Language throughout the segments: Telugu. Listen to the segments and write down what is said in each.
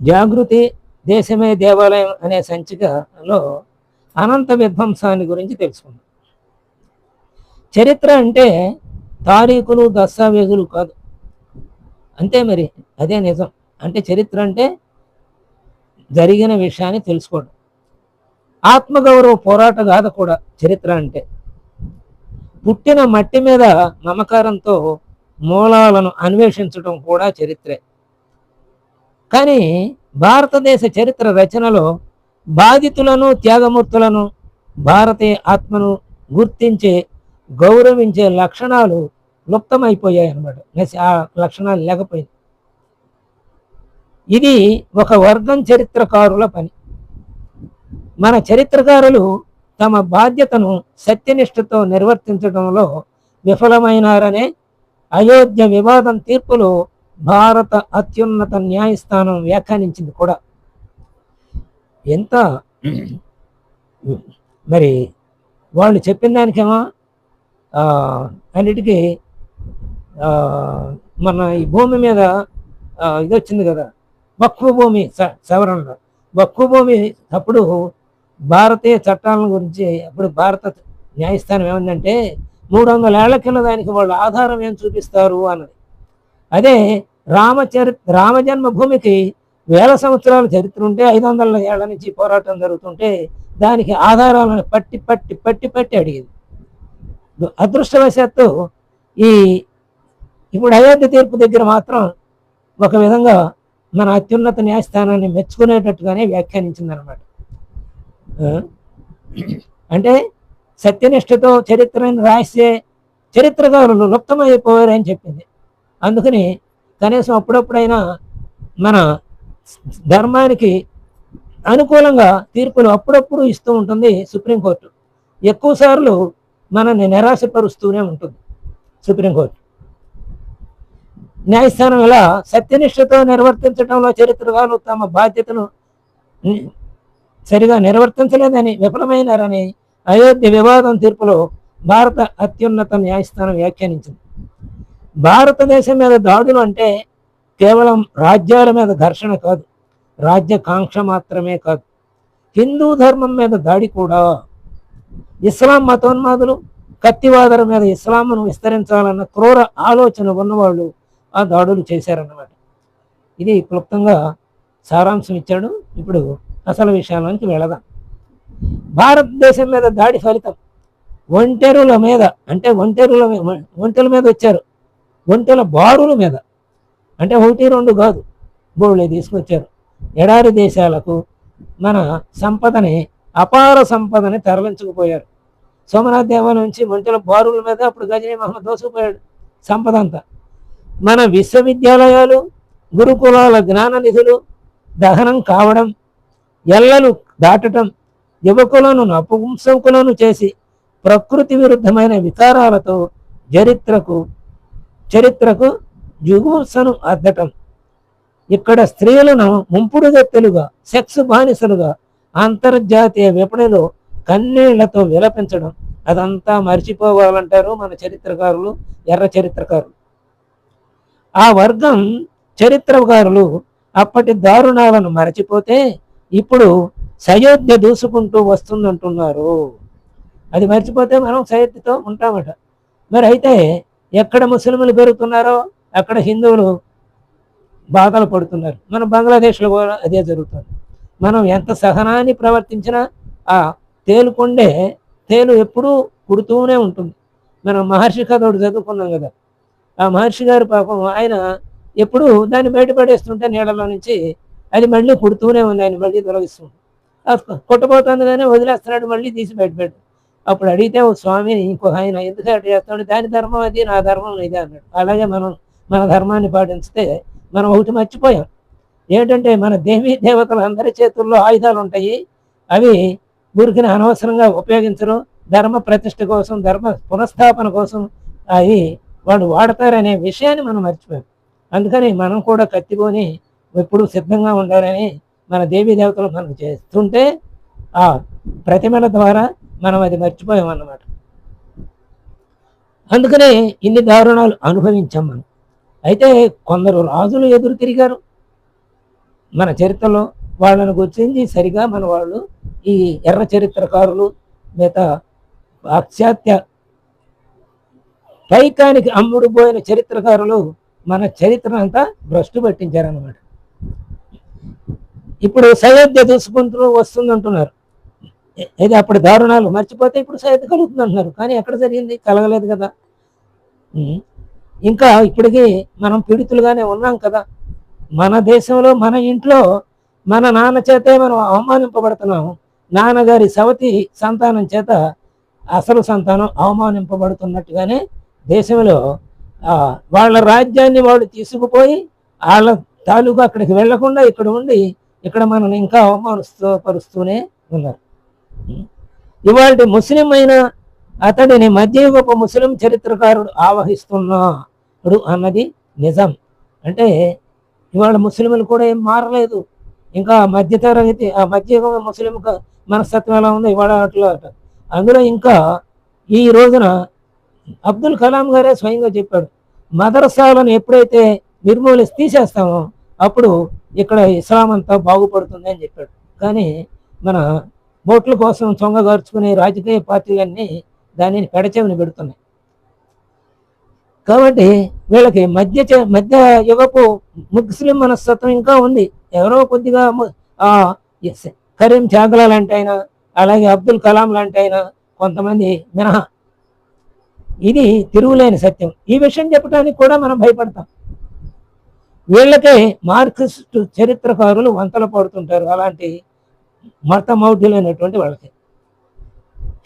జాగృతి దేశమే దేవాలయం అనే సంచికలో అనంత విధ్వంసాన్ని గురించి తెలుసుకుందాం. చరిత్ర అంటే తారీఖులు దస్తావేజులు కాదు. అంతే మరి అదే నిజం. అంటే చరిత్ర అంటే జరిగిన విషయాన్ని తెలుసుకోవడం. ఆత్మగౌరవ పోరాట గాథ కూడా చరిత్ర అంటే. పుట్టిన మట్టి మీద మమకారంతో మూలాలను అన్వేషించడం కూడా చరిత్రే. కానీ భారతదేశ చరిత్ర రచనలో బాధితులను త్యాగమూర్తులను భారతీయ ఆత్మను గుర్తించే గౌరవించే లక్షణాలు లుప్తమైపోయాయి అనమాట ఆ లక్షణాలు లేకపోయింది ఇది ఒక వర్గం చరిత్రకారుల పని. మన చరిత్రకారులు తమ బాధ్యతను సత్యనిష్టతో నిర్వర్తించడంలో విఫలమైనారనే అయోధ్య వివాదం తీర్పులో భారత అత్యున్నత న్యాయస్థానం వ్యాఖ్యానించింది కూడా. ఎంత? మరి వాళ్ళు చెప్పిన దానికేమో అన్నిటికీ మన ఈ భూమి మీద ఇది వచ్చింది కదా వక్ఫ్ భూమి స- సవరణలో. భూమి అప్పుడు భారతీయ చట్టాల గురించి అప్పుడు భారత న్యాయస్థానం ఏమందంటే మూడు వందల ఏళ్ళ కింద దానికి వాళ్ళు ఆధారం ఏం చూపిస్తారు అన్నది. అదే రామచరి రామజన్మభూమికి వేల సంవత్సరాల చరిత్ర ఉంటే ఐదు వందల ఏళ్ళ నుంచి పోరాటం జరుగుతుంటే దానికి ఆధారాలను పట్టి పట్టి పట్టి పట్టి అడిగింది. అదృష్టవశాత్తు ఈ ఇప్పుడు అయోధ్య తీర్పు దగ్గర మాత్రం ఒక విధంగా మన అత్యున్నత న్యాయస్థానాన్ని మెచ్చుకునేటట్టుగానే వ్యాఖ్యానించిందనమాట అంటే సత్యనిష్టతో చరిత్రను రాసే చరిత్రకారులు లుప్తమైపోయారని చెప్పింది. అందుకని కనీసం అప్పుడప్పుడైనా మన ధర్మానికి అనుకూలంగా తీర్పులు అప్పుడప్పుడు ఇస్తూ ఉంటుంది సుప్రీంకోర్టు. ఎక్కువసార్లు మనల్ని నిరాశపరుస్తూనే ఉంటుంది సుప్రీంకోర్టు. న్యాయస్థానం ఇలా సత్యనిష్టతో నిర్వర్తించడంలో చరిత్రకారులు తమ బాధ్యతను సరిగా నిర్వర్తించలేదని విఫలమైనారని అయోధ్య వివాదం తీర్పులో భారత అత్యున్నత న్యాయస్థానం వ్యాఖ్యానించింది. భారతదేశం మీద దాడులు అంటే కేవలం రాజ్యాల మీద ఘర్షణ కాదు రాజ్యకాంక్ష మాత్రమే కాదు. హిందూ ధర్మం మీద దాడి కూడా ఇస్లాం మతోన్మాదులు కత్తివాదల మీద ఇస్లాంను విస్తరించాలన్న క్రూర ఆలోచన ఉన్నవాళ్ళు ఆ దాడులు చేశారన్నమాట. ఇది క్లుప్తంగా సారాంశం ఇచ్చాడు. ఇప్పుడు అసలు విషయాల్లోనికి వెళదాం. భారతదేశం మీద దాడి ఫలితం ఒంటెరుల మీద అంటే ఒంటెరుల ఒంటెల మీద వచ్చారు. ఒంటెల బారుల మీద. అంటే ఒకటి రెండు కాదు. బోళ్ళు తీసుకొచ్చారు. ఎడారి దేశాలకు మన సంపదని అపార సంపదని తరలించుకుపోయారు. సోమనాథ్ దేవ నుంచి ఒంటెల బారుల మీద అప్పుడు గజనీ మహమ్మద్ దోసుకుపోయాడు సంపద అంతా. మన విశ్వవిద్యాలయాలు గురుకులాల జ్ఞాన నిధులు దహనం కావడం ఎల్లలు దాటటం యువకులను నపుంసకులను చేసి ప్రకృతి విరుద్ధమైన వికారాలతో చరిత్రకు చరిత్రకు జుగుసను అద్దటం. ఇక్కడ స్త్రీలను ముంపుడు తెలుగు సెక్స్ బానిసలుగా అంతర్జాతీయ విపణిలో కన్నీళ్ళతో విలపించడం. అదంతా మర్చిపోవాలంటారు మన చరిత్రకారులు ఎర్ర చరిత్రకారులు. ఆ వర్గం చరిత్రకారులు అప్పటి దారుణాలను మరచిపోతే ఇప్పుడు సయోధ్య దూసుకుంటూ వస్తుందంటున్నారు. అది మర్చిపోతే మనం సయోధ్యతో ఉంటామట. మరి అయితే ఎక్కడ ముస్లింలు పెరుగుతున్నారో అక్కడ హిందువులు బాధలు పడుతున్నారు. మన బంగ్లాదేశ్లో కూడా అదే జరుగుతుంది. మనం ఎంత సహనాన్ని ప్రవర్తించినా ఆ తేలుకొండే తేలు ఎప్పుడూ కుడుతూనే ఉంటుంది. మనం మహర్షి కథ ఒకటి చదువుకున్నాం కదా. ఆ మహర్షి గారు పాపం ఆయన ఎప్పుడు దాన్ని బయటపడేస్తుంటే నీళ్ళలో నుంచి అది మళ్ళీ కుడుతూనే ఉంది. ఆయన మళ్ళీ తొలగిస్తుంది. కొట్టబోతుంది కానీ వదిలేస్తున్నాడు మళ్ళీ తీసి బయటపెట్టు అప్పుడు అడిగితే ఓ స్వామిని ఇంకొక ఆయన ఎందుకు చేస్తాడు? దాని ధర్మం అది నా ధర్మం ఇది అన్నాడు. అలాగే మనం మన ధర్మాన్ని పాటించితే మనం ఒకటి మర్చిపోయాం. ఏంటంటే మన దేవీ దేవతల అందరి చేతుల్లో ఆయుధాలు ఉంటాయి అవి ఊరికిన అనవసరంగా ఉపయోగించరు. ధర్మ ప్రతిష్ట కోసం ధర్మ పునఃస్థాపన కోసం అవి వాళ్ళు వాడతారనే విషయాన్ని మనం మర్చిపోయాం. అందుకని మనం కూడా కత్తికొని ఎప్పుడు సిద్ధంగా ఉండాలని మన దేవీ దేవతలు మనకు చేస్తుంటే ఆ ప్రతిమల ద్వారా మనం అది మర్చిపోయాం అన్నమాట. అందుకనే ఇన్ని దారుణాలు అనుభవించాం మనం. అయితే కొందరు రాజులు ఎదురు తిరిగారు. మన చరిత్రలో వాళ్ళని గుర్తించి సరిగా మన వాళ్ళు ఈ ఎర్ర చరిత్రకారులు మిగతా పాశ్చాత్య పైకానికి అమ్ముడుపోయిన చరిత్రకారులు మన చరిత్ర అంతా భ్రష్టు పట్టించారన్నమాట. ఇప్పుడు సయోధ్య చూసుకుంటూ వస్తుందంటున్నారు. ఏది ఇది అప్పుడు దారుణాలు మర్చిపోతే ఇప్పుడు సైతం కలుగుతుంది అంటున్నారు కానీ ఎక్కడ జరిగింది? కలగలేదు కదా. ఇంకా ఇప్పటికీ మనం పీడితులుగానే ఉన్నాం కదా. మన దేశంలో మన ఇంట్లో మన నాన్న చేతే మనం అవమానింపబడుతున్నాం నాన్నగారి సవతి సంతానం చేత అసలు సంతానం అవమానింపబడుతున్నట్టుగానే దేశంలో ఆ, వాళ్ళ రాజ్యాన్ని వాళ్ళు తీసుకుపోయి వాళ్ళ తాలూకు అక్కడికి వెళ్ళకుండా ఇక్కడ ఉండి ఇక్కడ మనల్ని ఇంకా అవమానిస్తూ పరుస్తూనే ఉన్నారు. ఇవాళ ముస్లిం అయిన అతడిని మధ్యయుగపు ముస్లిం చరిత్రకారుడు ఆవహిస్తున్నాడు అన్నది నిజం. అంటే ఇవాళ ముస్లింలు కూడా ఏం మారలేదు. ఇంకా మధ్యతరగతి ఆ మధ్యయుగం ముస్లిం మనస్తత్వం ఎలా ఉందో ఇవాళ అట్లా అందులో ఇంకా ఈ రోజున అబ్దుల్ కలాం గారే స్వయంగా చెప్పాడు మదరసాలను ఎప్పుడైతే నిర్మూలిసి తీసేస్తామో అప్పుడు ఇక్కడ ఇస్లాం అంతా బాగుపడుతుంది అని చెప్పాడు. కానీ మన ఓట్ల కోసం చొంగగార్చుకునే రాజకీయ పార్టీలన్నీ దానిని పెడచెవిని పెడుతున్నాయి. కాబట్టి వీళ్ళకి మధ్య మధ్య యువకు ముస్లిం మనస్తత్వం ఇంకా ఉంది. ఎవరో కొద్దిగా కరీం చాగలా లాంటి ఆయన అలాగే అబ్దుల్ కలాం లాంటి ఆయన కొంతమంది మినహా. ఇది తిరుగులేని సత్యం. ఈ విషయం చెప్పడానికి కూడా మనం భయపడతాం. వీళ్ళకే మార్క్సిస్ట్ చరిత్రకారులు వంతలు పడుతుంటారు. అలాంటి మతమౌఢ్యులైనటువంటి వాళ్ళకి.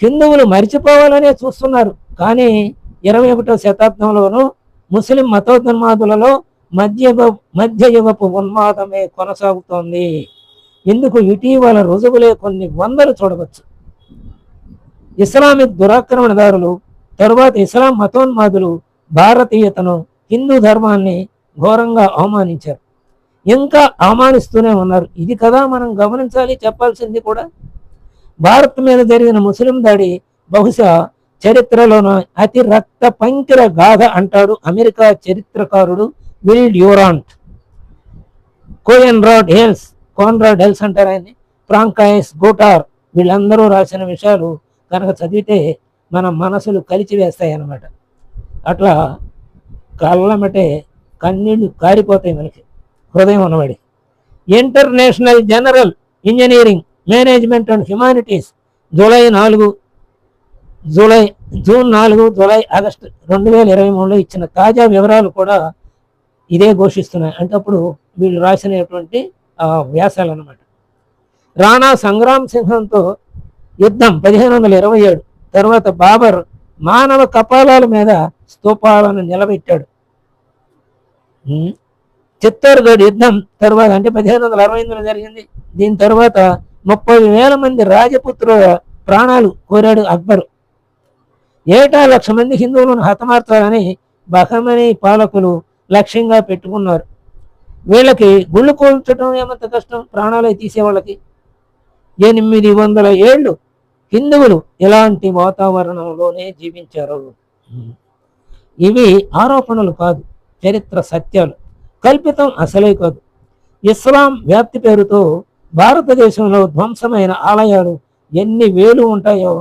హిందువులు మరిచిపోవాలనే చూస్తున్నారు. కానీ ఇరవై ఒకటో శతాబ్దంలోనూ ముస్లిం మతోన్మాదులలో మధ్యయుగ మధ్యయుగపు ఉన్మాదమే కొనసాగుతోంది. ఇందుకు ఇటీవల రుజువులే కొన్ని వందలు చూడవచ్చు. ఇస్లామిక్ దురాక్రమణదారులు తరువాత ఇస్లాం మతోన్మాదులు భారతీయతను హిందూ ధర్మాన్ని ఘోరంగా అవమానించారు. ఇంకా అవమానిస్తూనే ఉన్నారు. ఇది కదా మనం గమనించాలి చెప్పాల్సింది కూడా. భారత్ మీద జరిగిన ముస్లిం దాడి బహుశా చరిత్రలోన అతి రక్త పంకిర గాథ అంటాడు అమెరికా చరిత్రకారుడు Will Durant. Koenraad Elst Koenraad Elst అంటారు ఆయన్ని. ఫ్రాంకాయస్ గోటార్ వీళ్ళందరూ రాసిన విషయాలు కనుక చదివితే మన మనసులు కలిచి వేస్తాయి అన్నమాట అట్లా కళ్ళమటే కన్నీళ్ళు కారిపోతాయి మనకి. హృదయం ఉన్నవాడి. International general engineering management and humanities July నాలుగు జూలై జూన్ నాలుగు జూలై ఆగస్టు రెండు వేల ఇరవై మూడులో ఇచ్చిన తాజా వివరాలు కూడా ఇదే ఘోషిస్తున్నాయి. అంటే అప్పుడు వీళ్ళు రాసినటువంటి వ్యాసాలు అన్నమాట రాణా సంగ్రామ్ సింహంతో యుద్ధం పదిహేను వందల ఇరవై ఏడు. తర్వాత బాబర్ మానవ కపాలాల మీద స్తూపాలను నిలబెట్టాడు. చిత్తోర్గఢ్ యుద్ధం తర్వాత అంటే పదిహేను వందల అరవై ఎనిమిదిలో జరిగింది. దీని తర్వాత ముప్పై వేల మంది రాజపుత్రుల ప్రాణాలు కోరాడు అక్బరు. ఏటా లక్ష మంది హిందువులను హతమార్చాలని బహమనీ పాలకులు లక్ష్యంగా పెట్టుకున్నారు. వీళ్ళకి గుళ్ళు కూల్చడం ఏమంత కష్టం? ప్రాణాలు తీసేవాళ్ళకి ఎనిమిది వందల ఏళ్ళు హిందువులు ఇలాంటి వాతావరణంలోనే జీవించారు. ఇవి ఆరోపణలు కాదు చరిత్ర సత్యాలు. కల్పితం అసలే కాదు. ఇస్లాం వ్యాప్తి పేరుతో భారతదేశంలో ధ్వంసమైన ఆలయాలు ఎన్ని వేలు ఉంటాయో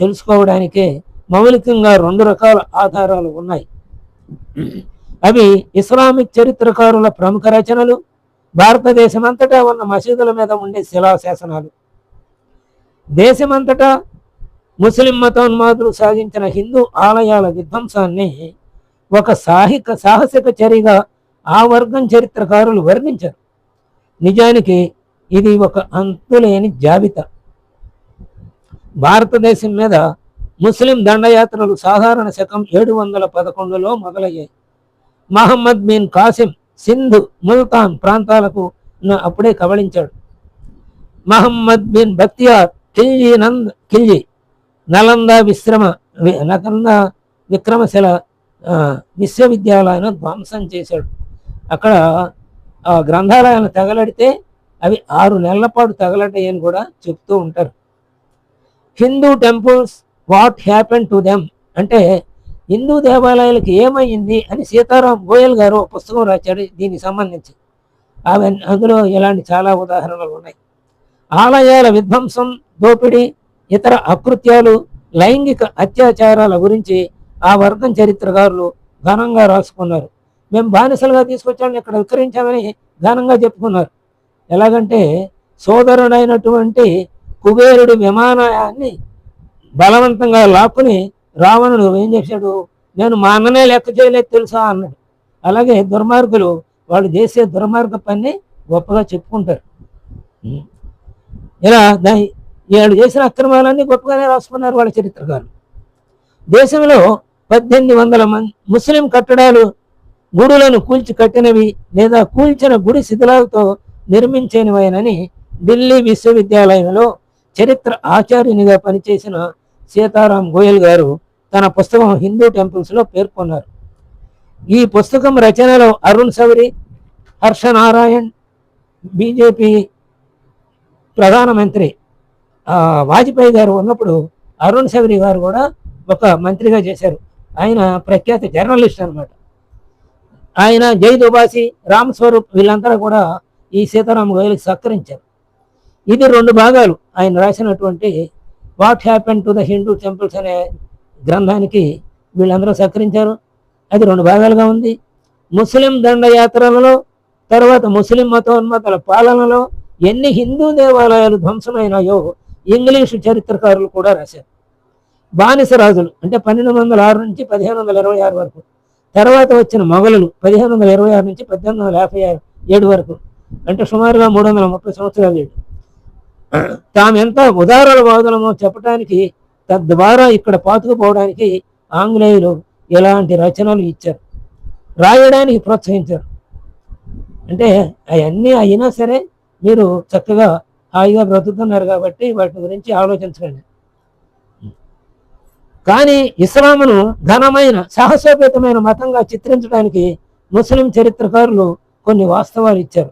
తెలుసుకోవడానికే మౌలికంగా రెండు రకాల ఆధారాలు ఉన్నాయి. అవి ఇస్లామిక్ చరిత్రకారుల ప్రముఖ రచనలు భారతదేశమంతటా ఉన్న మసీదుల మీద ఉండే శిలాశాసనాలు. దేశమంతటా ముస్లిం మతోన్మాదులు సాగించిన హిందూ ఆలయాల విధ్వంసాన్ని ఒక సాహిక సాహసిక చర్యగా ఆ వర్గం చరిత్రకారులు వర్ణించారు. నిజానికి ఇది ఒక అంతులేని జాబితా. భారతదేశం మీద ముస్లిం దండయాత్రలు సాధారణ శకం ఏడు వందల పదకొండులో మొదలయ్యాయి. మహమ్మద్ బిన్ కాసిం సింధు ముల్తాన్ ప్రాంతాలకు అప్పుడే కబళించాడు. మహమ్మద్ బిన్ బక్తియార్ ఖిల్జీ నంద్ ఖిల్జీ నలంద విశ్రమ నలంద విక్రమశిల విశ్వవిద్యాలయాన్ని ధ్వంసం చేశాడు. అక్కడ ఆ గ్రంథాలయాలను తగలడితే అవి ఆరు నెలల పాటు తగలటాయని కూడా చెప్తూ ఉంటారు. Hindu temples what happen to them? అంటే హిందూ దేవాలయాలకు ఏమైంది అని సీతారాం గోయల్ గారు పుస్తకం రాశాడు దీనికి సంబంధించి. ఆమె అందులో ఇలాంటి చాలా ఉదాహరణలు ఉన్నాయి. ఆలయాల విధ్వంసం దోపిడీ ఇతర అకృత్యాలు లైంగిక అత్యాచారాల గురించి ఆ వర్గం చరిత్రకారులు ఘనంగా రాసుకున్నారు. మేము బానిసలుగా తీసుకొచ్చామని ఇక్కడ విక్రయించామని ఘనంగా చెప్పుకున్నారు. ఎలాగంటే సోదరుడైనటువంటి కుబేరుడు విమానాన్ని బలవంతంగా లాక్కుని రావణుడు ఏం చేశాడు? నేను మా అన్ననే లెక్క చేయలేదు తెలుసా? అన్నాడు. అలాగే దుర్మార్గులు వాళ్ళు చేసే దుర్మార్గ పని గొప్పగా చెప్పుకుంటారు. ఇలా వీళ్ళు చేసిన అక్రమాలన్నీ గొప్పగానే రాసుకున్నారు వాళ్ళ చరిత్రకారులు. దేశంలో పద్దెనిమిది వందల మంది ముస్లిం కట్టడాలు గుడులను కూల్చి కట్టినవి లేదా కూల్చిన గుడి శిథిలాలతో నిర్మించినవైనని ఢిల్లీ విశ్వవిద్యాలయంలో చరిత్ర ఆచార్యునిగా పనిచేసిన సీతారాం గోయల్ గారు తన పుస్తకం హిందూ టెంపుల్స్లో పేర్కొన్నారు. ఈ పుస్తకం రచనలో అరుణ్ సౌరి హర్షనారాయణ్ బీజేపీ ప్రధానమంత్రి వాజ్పేయి గారు ఉన్నప్పుడు అరుణ్ సౌరి గారు కూడా ఒక మంత్రిగా చేశారు. ఆయన ప్రఖ్యాత జర్నలిస్ట్ అన్నమాట. ఆయన జై దుబాసి రామస్వరూప్ వీళ్ళంతా కూడా ఈ సీతారామ గోయలకు సత్కరించారు. ఇది రెండు భాగాలు ఆయన రాసినటువంటి what happen to the Hindu temples అనే గ్రంథానికి వీళ్ళందరూ సహకరించారు అది రెండు భాగాలుగా ఉంది. ముస్లిం దండయాత్రలలో తర్వాత ముస్లిం మతోన్మతాల పాలనలో ఎన్ని హిందూ దేవాలయాలు ధ్వంసమైనాయో ఇంగ్లీషు చరిత్రకారులు కూడా రాశారు. బానిస రాజులు అంటే పన్నెండు వందల ఆరు నుంచి పదిహేను వందల ఇరవై ఆరు వరకు తర్వాత వచ్చిన మొఘలులు పదిహేను వందల ఇరవై ఆరు నుంచి పద్దెనిమిది వందల యాభై ఆరు ఏడు వరకు అంటే సుమారుగా మూడు వందల ముప్పై సంవత్సరాలు ఏడు. తామెంత ఉదారాల వాదులమో చెప్పడానికి తద్వారా ఇక్కడ పాతుకుపోవడానికి ఆంగ్లేయులు ఇలాంటి రచనలు ఇచ్చారు. రాయడానికి ప్రోత్సహించారు. అంటే అవన్నీ అయినా సరే మీరు చక్కగా హాయిగా బ్రతుకుతున్నారు కాబట్టి వాటి గురించి ఆలోచించకండి. కానీ ఇస్లామును ఘనమైన సాహసోపేతమైన మతంగా చిత్రించడానికి ముస్లిం చరిత్రకారులు కొన్ని వాస్తవాలు ఇచ్చారు.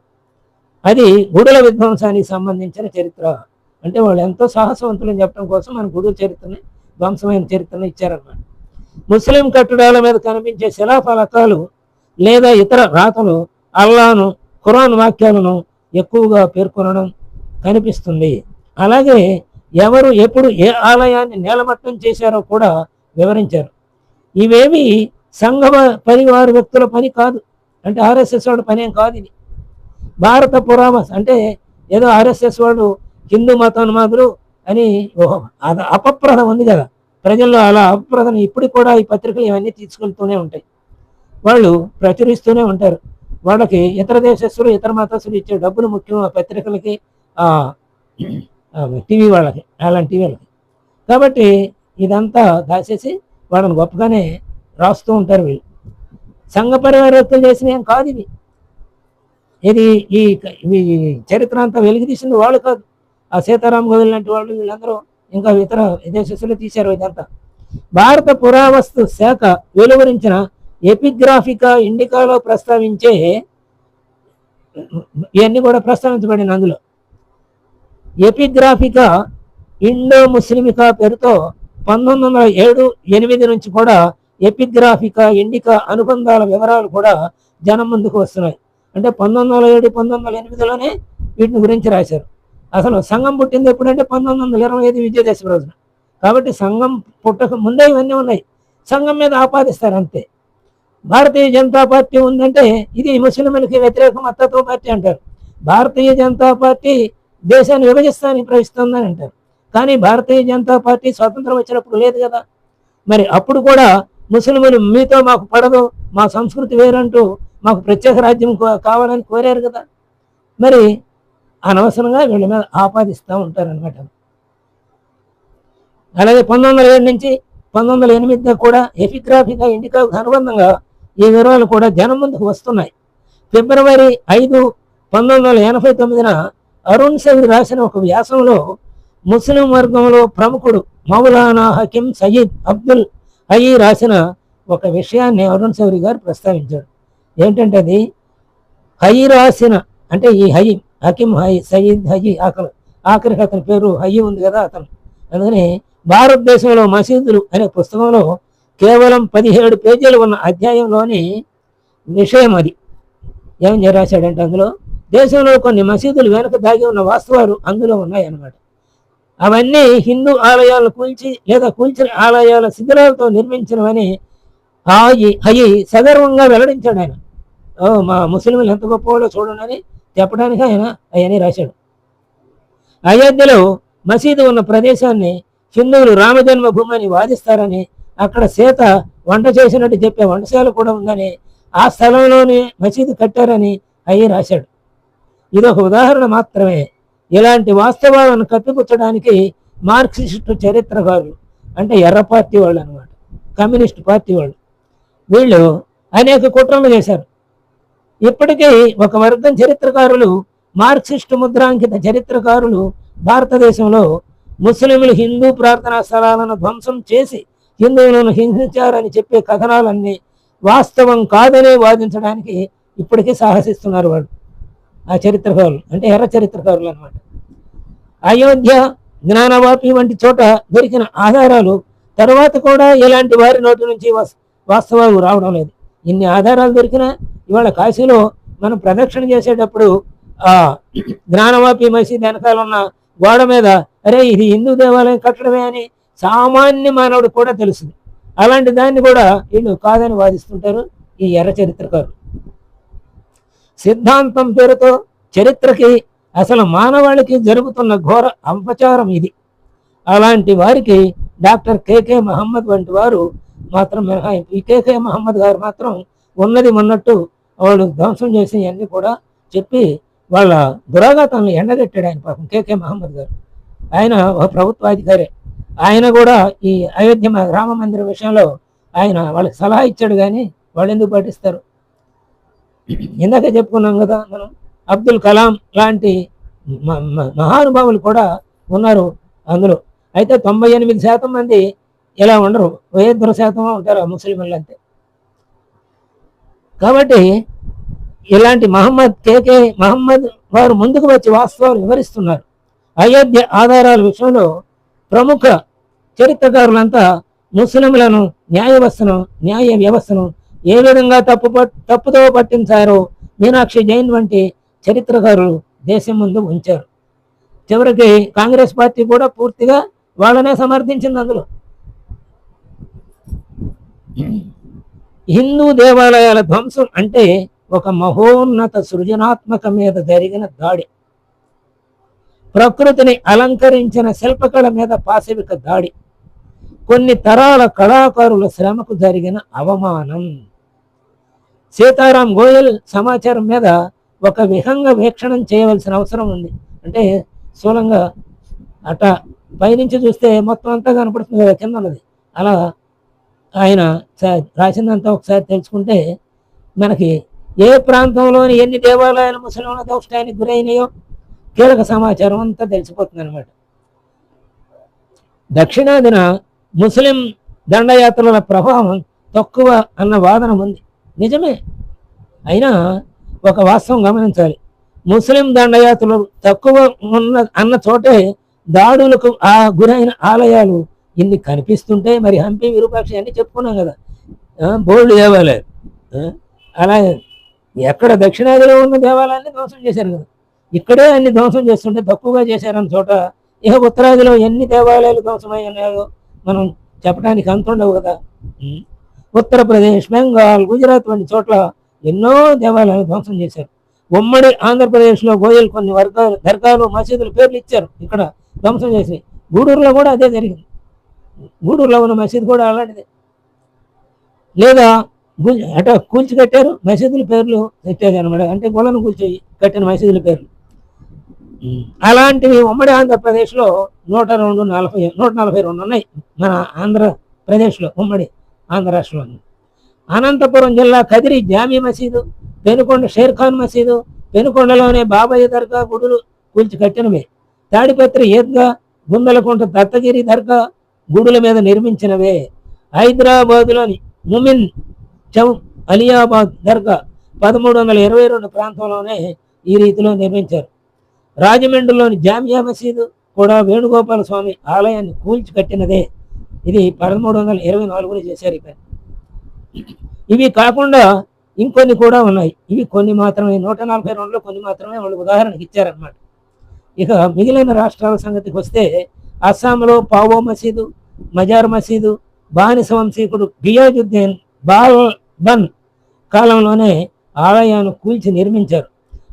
అది గుడుల విధ్వంసానికి సంబంధించిన చరిత్ర. అంటే వాళ్ళు ఎంతో సాహసవంతులని చెప్పడం కోసం మన గుడుల చరిత్రని ధ్వంసమైన చరిత్రను ఇచ్చారన్నమాట. ముస్లిం కట్టడాల మీద కనిపించే శిలాఫలకాలు లేదా ఇతర రాతలు అల్లాను ఖురాన్ వాక్యాలను ఎక్కువగా పేర్కొనడం కనిపిస్తుంది. అలాగే ఎవరు ఎప్పుడు ఏ ఆలయాన్ని నేలమట్టం చేశారో కూడా వివరించారు. ఇవేవి సంఘ పరివార వ్యక్తుల పని కాదు. అంటే ఆర్ఎస్ఎస్ వాడు పని ఏం కాదు ఇది. భారత పురామస్ అంటే ఏదో ఆర్ఎస్ఎస్ వాడు హిందూ మతోన్మాదులు అని అది అపప్రదం ఉంది కదా. ప్రజల్లో అలా అపప్రదం ఇప్పటికి కూడా ఈ పత్రికలు ఇవన్నీ తీసుకెళ్తూనే ఉంటాయి. వాళ్ళు ప్రచురిస్తూనే ఉంటారు. వాళ్ళకి ఇతర దేశస్తులు ఇతర మతస్థులు ఇచ్చే డబ్బులు ముఖ్యం ఆ పత్రికలకి. టీవీ వాళ్ళకి అలాంటి టీవీ వాళ్ళకి. కాబట్టి ఇదంతా దాచేసి వాళ్ళని గొప్పగానే రాస్తూ ఉంటారు వీళ్ళు. సంఘ పరివార చేసిన ఏం కాదు ఇవి. ఇది ఈ ఈ చరిత్ర అంతా వెలికి తీసింది వాళ్ళు కాదు. ఆ సీతారాం గోవిల్ లాంటి వాళ్ళు వీళ్ళందరూ ఇంకా ఇతర విదేశస్తులు తీశారు ఇదంతా. భారత పురావస్తు శాఖ వెలువరించిన ఎపిగ్రాఫికా ఇండికాలో ప్రస్తావించే ఇవన్నీ కూడా ప్రస్తావించబడిన అందులో. ఎపిగ్రాఫికా ఇండో ముస్లిమికా పేరుతో పంతొమ్మిది వందల ఏడు ఎనిమిది నుంచి కూడా ఎపిగ్రాఫికా ఇండికా అనుబంధాల వివరాలు కూడా జనం ముందుకు వస్తున్నాయి. అంటే పంతొమ్మిది వందల ఏడు పంతొమ్మిది వందల ఎనిమిదిలోనే వీటిని గురించి రాశారు. అసలు సంఘం పుట్టింది ఎప్పుడంటే పంతొమ్మిది వందల ఇరవై ఐదు విజయదశమి రోజున. కాబట్టి సంఘం పుట్టక ముందే ఇవన్నీ ఉన్నాయి. సంఘం మీద ఆపాదిస్తారు అంతే. భారతీయ జనతా పార్టీ ఉందంటే ఇది ముస్లింలకి వ్యతిరేక మద్దతు పార్టీ అంటారు. భారతీయ జనతా పార్టీ దేశాన్ని విభజిస్తానికి ప్రవహిస్తుందని అంటారు. కానీ భారతీయ జనతా పార్టీ స్వాతంత్రం వచ్చినప్పుడు లేదు కదా. మరి అప్పుడు కూడా ముస్లిములు మీతో మాకు పడదు మా సంస్కృతి వేరంటూ మాకు ప్రత్యేక రాజ్యం కో- కావాలని కోరారు కదా. మరి అనవసరంగా వీళ్ళ మీద ఆపాదిస్తూ ఉంటారనమాట అలాగే పంతొమ్మిది వందల ఏడు నుంచి పంతొమ్మిది వందల ఎనిమిదిలో కూడా ఎపిగ్రాఫిగా ఇండికాకు అనుబంధంగా ఈ వివరాలు కూడా జనం ముందుకు వస్తున్నాయి. ఫిబ్రవరి ఐదు పంతొమ్మిది వందల ఎనభై తొమ్మిదిన అరుణ్ సైద్ రాసిన ఒక వ్యాసంలో ముస్లిం వర్గంలో ప్రముఖుడు మౌలానా హకీం సయీద్ అబ్దుల్ అయీ రాసిన ఒక విషయాన్ని అరుణ్ సౌరి గారు ప్రస్తావించాడు ఏంటంటే అది హయి రాసిన అంటే ఈ హయి హకీం హయి సయీద్ హయి ఆకలి ఆఖరికి అతని పేరు హయి ఉంది కదా అతను. అందుకని భారతదేశంలో మసీదులు అనే పుస్తకంలో కేవలం పదిహేడు పేజీలు ఉన్న అధ్యాయంలోని విషయం అది. ఏం రాశాడంటే అందులో దేశంలో కొన్ని మసీదులు వెనుక దాగి ఉన్న వాస్తవాలు అందులో ఉన్నాయన్నమాట. అవన్నీ హిందూ ఆలయాలను కూల్చి లేదా కూల్చిన ఆలయాల శిథిలాలతో నిర్మించినవని అయి అయి సగర్వంగా వెల్లడించాడు ఆయన. ఓ మా ముస్లింలు ఎంత గొప్పవాళ్ళో చూడండి అని చెప్పడానికి ఆయన అవన్నీ రాశాడు. అయోధ్యలో మసీదు ఉన్న ప్రదేశాన్ని హిందువులు రామజన్మభూమి అని వాదిస్తారని అక్కడ సీత వంట చేసినట్టు చెప్పే వంటశాల కూడా ఉందని ఆ స్థలంలోనే మసీదు కట్టారని అయ్యి రాశాడు. ఇదొక ఉదాహరణ మాత్రమే. ఇలాంటి వాస్తవాలను కప్పిపుచ్చడానికి మార్క్సిస్టు చరిత్రకారులు అంటే ఎర్ర పార్టీ వాళ్ళు అనమాట కమ్యూనిస్ట్ పార్టీ వాళ్ళు. వీళ్ళు అనేక కుట్రలు చేశారు. ఇప్పటికీ ఒక వర్గం చరిత్రకారులు మార్క్సిస్టు ముద్రాంకిత చరిత్రకారులు భారతదేశంలో ముస్లింలు హిందూ ప్రార్థనా స్థలాలను ధ్వంసం చేసి హిందువులను హింసించారని చెప్పే కథనాలన్నీ వాస్తవం కాదనే వాదించడానికి ఇప్పటికీ సాహసిస్తున్నారు వాళ్ళు. ఆ చరిత్రకారులు అంటే ఎర్ర చరిత్రకారులు అనమాట అయోధ్య జ్ఞానవాపి వంటి చోట దొరికిన ఆధారాలు తర్వాత కూడా ఇలాంటి వారి నోటి నుంచి వాస్తవాలు రావడం లేదు. ఇన్ని ఆధారాలు దొరికినా ఇవాళ కాశీలో మనం ప్రదక్షిణ చేసేటప్పుడు ఆ జ్ఞానవాపి మసీద్ వెనకాల ఉన్న గోడ మీద అరే ఇది హిందూ దేవాలయం కట్టడమే అని సామాన్య మానవుడు కూడా తెలుస్తుంది అలాంటి దాన్ని కూడా వీళ్ళు కాదని వాదిస్తుంటారు ఈ ఎర్ర చరిత్రకారులు. సిద్ధాంతం పేరుతో చరిత్రకి అసలు మానవాళికి జరుగుతున్న ఘోర అపచారం ఇది. అలాంటి వారికి డాక్టర్ కేకే మహమ్మద్ వంటి వారు మాత్రం మినహాయింపు. ఈ కేకే మహమ్మద్ గారు మాత్రం ఉన్నది ఉన్నట్టు వాళ్ళు ధ్వంసం చేసి అన్ని కూడా చెప్పి వాళ్ళ దురాఘాతాన్ని ఎండగట్టాడు ఆయన పాపం కేకే మహమ్మద్ గారు. ఆయన ఒక ప్రభుత్వాధికారే. ఆయన కూడా ఈ అయోధ్య రామ మందిర విషయంలో ఆయన వాళ్ళకి సలహా ఇచ్చాడు కానీ వాళ్ళు ఎందుకు పాటిస్తారు? ఇందాక చెప్పుకున్నాం కదా మనం అబ్దుల్ కలాం లాంటి మ- మహానుభావులు కూడా ఉన్నారు అందులో. అయితే తొంభై ఎనిమిది శాతం మంది ఇలా ఉండరు? ఓ ఇద్దరు శాతం ఉంటారు ఆ ముస్లింలు అంతే? కాబట్టి ఇలాంటి మహమ్మద్ కేకే మహమ్మద్ వారు ముందుకు వచ్చి వాస్తవాలు వివరిస్తున్నారు. అయోధ్య ఆధారాల విషయంలో ప్రముఖ చరిత్రకారులంతా ముస్లింలను న్యాయ వ్యవస్థను న్యాయ వ్యవస్థను ఏ విధంగా తప్పు తప్పుతో తప్పుదో పట్టించారో మీనాక్షి జైన్ వంటి చరిత్రకారులు దేశం ముందు ఉంచారు. చివరికి కాంగ్రెస్ పార్టీ కూడా పూర్తిగా వాళ్ళనే సమర్థించింది అందులో. హిందూ దేవాలయాల ధ్వంసం అంటే ఒక మహోన్నత సృజనాత్మక మీద జరిగిన దాడి. ప్రకృతిని అలంకరించిన శిల్పకళ మీద పాశవిక దాడి. కొన్ని తరాల కళాకారుల శ్రమకు జరిగిన అవమానం. సీతారాం గోయల్ సమాచారం మీద ఒక విహంగ వీక్షణం చేయవలసిన అవసరం ఉంది. అంటే స్థూలంగా అట పైనుంచి చూస్తే మొత్తం అంతా కనపడుతుంది కదా కింద ఉన్నది అలా ఆయన రాసిందంతా ఒకసారి తెలుసుకుంటే మనకి ఏ ప్రాంతంలోని ఎన్ని దేవాలయాలు ముసలింల దౌష్టానికి గురైనయో కీలక సమాచారం అంతా తెలిసిపోతుంది అనమాట దక్షిణాదిన ముస్లిం దండయాత్రల ప్రభావం తక్కువ అన్న వాదన ఉంది. నిజమే. అయినా ఒక వాస్తవం గమనించాలి. ముస్లిం దండయాత్రలు తక్కువ ఉన్న అన్న చోటే దాడులకు ఆ గురైన ఆలయాలు ఇన్ని కనిపిస్తుంటే మరి హంపి విరూపాక్షి అన్ని చెప్పుకున్నాం కదా. బోర్డు బోల్డ్ దేవాలయాలు. అలా ఎక్కడ దక్షిణాదిలో ఉన్న దేవాలయాన్ని ధ్వంసం చేశారు కదా. ఇక్కడే అన్ని ధ్వంసం చేస్తుంటే తక్కువగా చేశారన్న చోట ఇక ఉత్తరాదిలో ఎన్ని దేవాలయాలు ధ్వంసమై ఉన్నాయో మనం చెప్పడానికి అంతుండవు కదా. ఉత్తరప్రదేశ్ బెంగాల్ గుజరాత్ వంటి చోట్ల ఎన్నో దేవాలయాలు ధ్వంసం చేశారు. ఉమ్మడి ఆంధ్రప్రదేశ్లో గోయలు కొన్ని వర్గాలు దర్గాలు మసీదులు పేర్లు ఇచ్చారు. ఇక్కడ ధ్వంసం చేసి గూడూరులో కూడా అదే జరిగింది. గూడూరులో ఉన్న మసీదు కూడా అలాంటిదే. లేదా అట కూల్చి కట్టారు మసీదుల పేర్లు పెట్టారు అనమాట. అంటే గుళ్ళను కూల్చి కట్టిన మసీదుల పేర్లు. అలాంటివి ఉమ్మడి ఆంధ్రప్రదేశ్లో నూట రెండు నలభై నూట నలభై రెండు ఉన్నాయి మన ఆంధ్రప్రదేశ్లో ఉమ్మడి ఆంధ్ర రాష్ట్రంలో అనంతపురం జిల్లా కదిరి జామీ మసీదు పెనుకొండ షేర్ఖాన్ మసీదు పెనుకొండలోనే బాబాయ్య దర్గా గుడులు కూల్చి కట్టినవే. తాడిపత్రి ఈద్గా గుందలకుంట దత్తగిరి దర్గా గుడుల మీద నిర్మించినవే. హైదరాబాదులోని ముమిన్ చౌ అలియాబాద్ దర్గా పదమూడు వందల ఇరవై రెండు ప్రాంతంలోనే ఈ రీతిలో నిర్మించారు. రాజమండ్రిలోని జామియా మసీదు కూడా వేణుగోపాల స్వామి ఆలయాన్ని కూల్చి కట్టినదే. ఇది పదమూడు వందల ఇరవై నాలుగులో చేశారు ఈ పని. ఇవి కాకుండా ఇంకొన్ని కూడా ఉన్నాయి. ఇవి కొన్ని మాత్రమే నూట నలభై రెండులో కొన్ని మాత్రమే వాళ్ళు ఉదాహరణకి ఇచ్చారన్నమాట. ఇక మిగిలిన రాష్ట్రాల సంగతికి వస్తే అస్సాంలో పావో మసీదు మజార్ మసీదు బానిస వంశీకుడు గియాజుద్దీన్ బాల్ బన్ కాలంలోనే ఆలయాన్ని కూల్చి నిర్మించారు.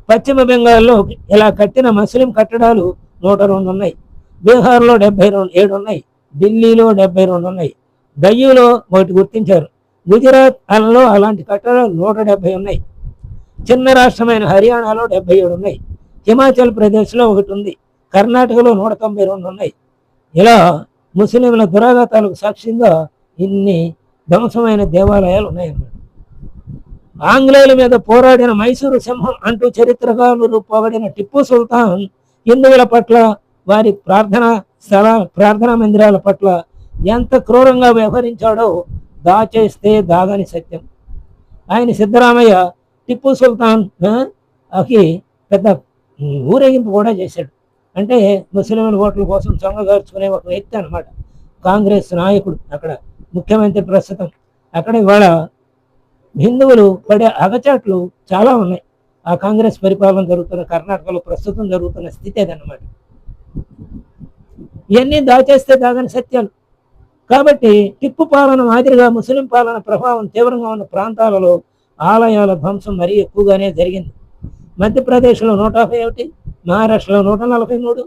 పశ్చిమ బెంగాల్లో ఇలా కట్టిన ముస్లిం కట్టడాలు నూట రెండు ఉన్నాయి. బీహార్లో డెబ్బై రెండు ఏడు ఉన్నాయి. ఢిల్లీలో డెబ్బై రెండు ఉన్నాయి. డయ్యూలో ఒకటి గుర్తించారు. గుజరాత్ అలలో అలాంటి కట్టడాలు నూట డెబ్బై ఉన్నాయి. చిన్న రాష్ట్రమైన హర్యానాలో డెబ్బై ఏడు ఉన్నాయి. హిమాచల్ ప్రదేశ్లో ఒకటి ఉంది. కర్ణాటకలో నూట తొంభై రెండు ఉన్నాయి. ఇలా ముస్లింల దురాఘాతాలకు సాక్ష్యంగా ఇన్ని ధ్వంసమైన దేవాలయాలు ఉన్నాయన్నమాట. ఆంగ్లేయుల మీద పోరాడిన మైసూరు సింహం అంటూ చరిత్రకారులు పొగడిన టిప్పు సుల్తాన్ హిందువుల పట్ల వారి ప్రార్థన స్థల ప్రార్థనా మందిరాల పట్ల ఎంత క్రూరంగా వ్యవహరించాడో దాచేస్తే దాగని సత్యం. ఆయన సిద్ధరామయ్య టిప్పు సుల్తాన్ అకి పెద్ద ఊరేగింపు కూడా చేశాడు. అంటే ముస్లింల ఓట్ల కోసం చొంగగార్చుకునే ఒక వ్యక్తి అన్నమాట. కాంగ్రెస్ నాయకుడు అక్కడ ముఖ్యమంత్రి ప్రస్తుతం. అక్కడ ఇవాళ హిందువులు పడే అగచాట్లు చాలా ఉన్నాయి. ఆ కాంగ్రెస్ పరిపాలన జరుగుతున్న కర్ణాటకలో ప్రస్తుతం జరుగుతున్న స్థితి అదనమాట ఇవన్నీ దాచేస్తే దాగని సత్యాలు. కాబట్టి టిప్పు పాలన మాదిరిగా ముస్లిం పాలన ప్రభావం తీవ్రంగా ఉన్న ప్రాంతాలలో ఆలయాల ధ్వంసం మరీ ఎక్కువగానే జరిగింది. మధ్యప్రదేశ్లో నూట యాభై ఒకటి మహారాష్ట్రలో నూట నలభై మూడు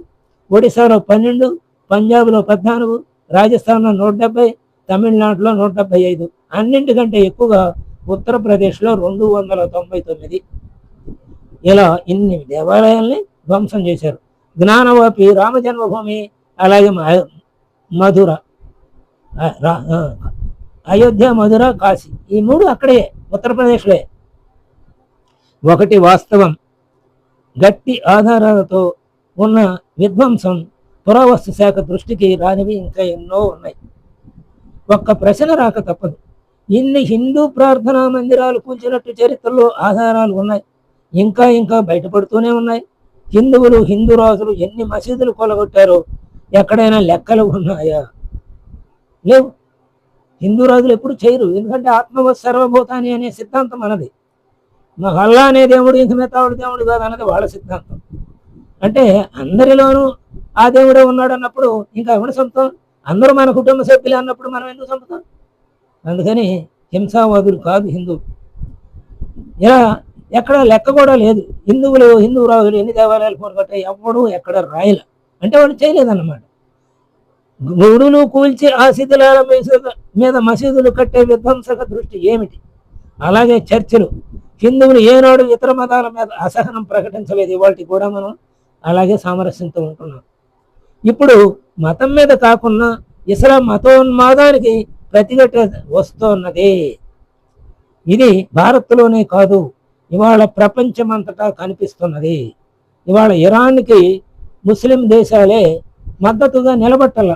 ఒడిశాలో పన్నెండు పంజాబ్లో పద్నాలుగు రాజస్థాన్లో నూట డెబ్బై తమిళనాడులో నూట డెబ్బై ఐదు. అన్నింటికంటే ఎక్కువగా ఉత్తరప్రదేశ్లో రెండు వందల తొంభై తొమ్మిది. ఇలా ఇన్ని దేవాలయాల్ని ధ్వంసం చేశారు. జ్ఞానవాపి రామ జన్మభూమి అలాగే మధుర అయోధ్య మధుర కాశీ. ఈ మూడు అక్కడే ఉత్తరప్రదేశ్లో. ఒకటి వాస్తవం. గట్టి ఆధారాలతో ఉన్న విధ్వంసం పురావస్తు శాఖ దృష్టికి రానివి ఇంకా ఎన్నో ఉన్నాయి. ఒక్క ప్రశ్న రాక తప్పదు. ఇన్ని హిందూ ప్రార్థనా మందిరాలు కూల్చినట్టు చరిత్రలో ఆధారాలు ఉన్నాయి. ఇంకా ఇంకా బయటపడుతూనే ఉన్నాయి. హిందువులు హిందూ రాజులు ఎన్ని మసీదులు కొలగొట్టారో ఎక్కడైనా లెక్కలు ఉన్నాయా? లేవు. హిందూ రాజులు ఎప్పుడు చేయరు. ఎందుకంటే ఆత్మ సర్వభూతాని అనే సిద్ధాంతం మనది మహల్లా అల్లా అనే దేవుడు ఇంక మిగతావాడు దేవుడు కాదు అన్నది వాళ్ళ సిద్ధాంతం. అంటే అందరిలోనూ ఆ దేవుడే ఉన్నాడు అన్నప్పుడు ఇంకా ఎవడు సొంతం అందరూ మన కుటుంబ సభ్యులు అన్నప్పుడు మనం ఎందుకు సొంతం అందుకని హింసావాదులు కాదు హిందువులు ఇలా ఎక్కడ లెక్క కూడా లేదు. హిందువులు హిందూ రాజులు ఎన్ని దేవాలయాలు కొనగొట్టాయి ఎవడు ఎక్కడ రాయల. అంటే వాళ్ళు చేయలేదన్నమాట. గుడులు కూల్చి ఆ శిథిలాల మీద- మీద మసీదులు కట్టే విధ్వంసక దృష్టి ఏమిటి? అలాగే చర్చలు. హిందువులు ఏనాడు ఇతర మతాల మీద అసహనం ప్రకటించలేదు ఇవాటి కూడా మనం అలాగే సామరస్యంతో ఉంటున్నాం. ఇప్పుడు మతం మీద కాకుండా ఇస్లాం మతోన్మాదానికి ప్రతిఘట వస్తున్నది. ఇది భారత్లోనే కాదు ఇవాళ ప్రపంచమంతటా కనిపిస్తున్నది. ఇవాళ ఇరాన్కి ముస్లిం దేశాలే మద్దతుగా నిలబట్టాల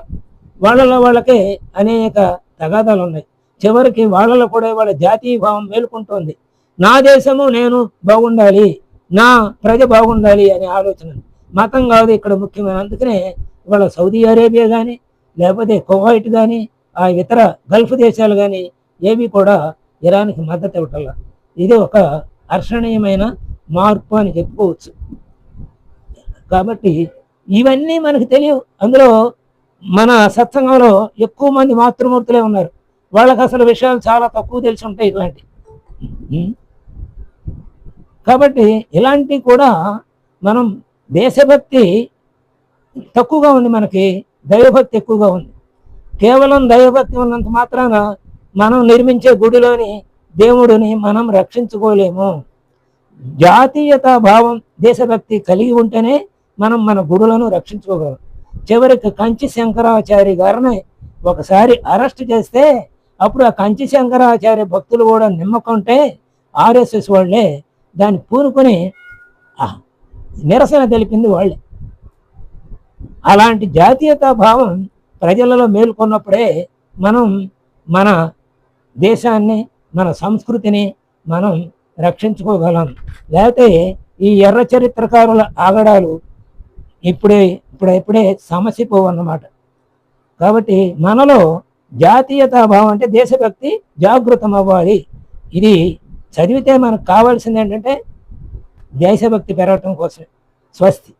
వాళ్ళలో వాళ్ళకే అనేక తగాదాలు ఉన్నాయి చివరికి వాళ్ళలో కూడా వాళ్ళ జాతీయ భావం మేలుకుంటోంది. నా దేశము నేను బాగుండాలి నా ప్రజ బాగుండాలి అనే ఆలోచన. మతం కాదు ఇక్కడ ముఖ్యమైన అందుకనే ఇవాళ సౌదీ అరేబియా కానీ లేకపోతే కువైట్ కానీ ఆ ఇతర గల్ఫ్ దేశాలు కానీ ఏవి కూడా ఇరాన్కి మద్దతు ఇవ్వటం ఇది ఒక హర్షణీయమైన మార్పు అని చెప్పుకోవచ్చు. కాబట్టి ఇవన్నీ మనకు తెలియవు. అందులో మన సత్సంగంలో ఎక్కువ మంది మాతృమూర్తులే ఉన్నారు. వాళ్ళకి అసలు విషయాలు చాలా తక్కువ తెలిసి ఉంటాయి ఇలాంటి కాబట్టి ఇలాంటివి కూడా మనం దేశభక్తి తక్కువగా ఉంది మనకి దైవభక్తి ఎక్కువగా ఉంది. కేవలం దైవభక్తి ఉన్నంత మాత్రాన మనం నిర్మించే గుడిలోని దేవుడిని మనం రక్షించుకోలేము. జాతీయత భావం దేశభక్తి కలిగి ఉంటేనే మనం మన గుడులను రక్షించుకోగలం. చివరికి కంచి శంకరాచార్య గారిని ఒకసారి అరెస్ట్ చేస్తే అప్పుడు ఆ కంచి శంకరాచార్య భక్తులు కూడా నిమ్మకుంటే ఆర్ఎస్ఎస్ వాళ్ళే. దాన్ని పూనుకొని నిరసన తెలిపింది వాళ్ళే. అలాంటి జాతీయతా భావం ప్రజలలో మేల్కొన్నప్పుడే మనం మన దేశాన్ని మన సంస్కృతిని మనం రక్షించుకోగలం. లేకపోతే ఈ ఎర్ర చరిత్రకారుల ఆగడాలు ఇప్పుడే ఇప్పుడే ఇప్పుడే సమసిపోవు అన్నమాట కాబట్టి మనలో జాతీయత భావం అంటే దేశభక్తి జాగృతం అవ్వాలి ఇది చదివితే మనకు కావాల్సింది ఏంటంటే దేశభక్తి పెరగటం కోసం స్వస్తి.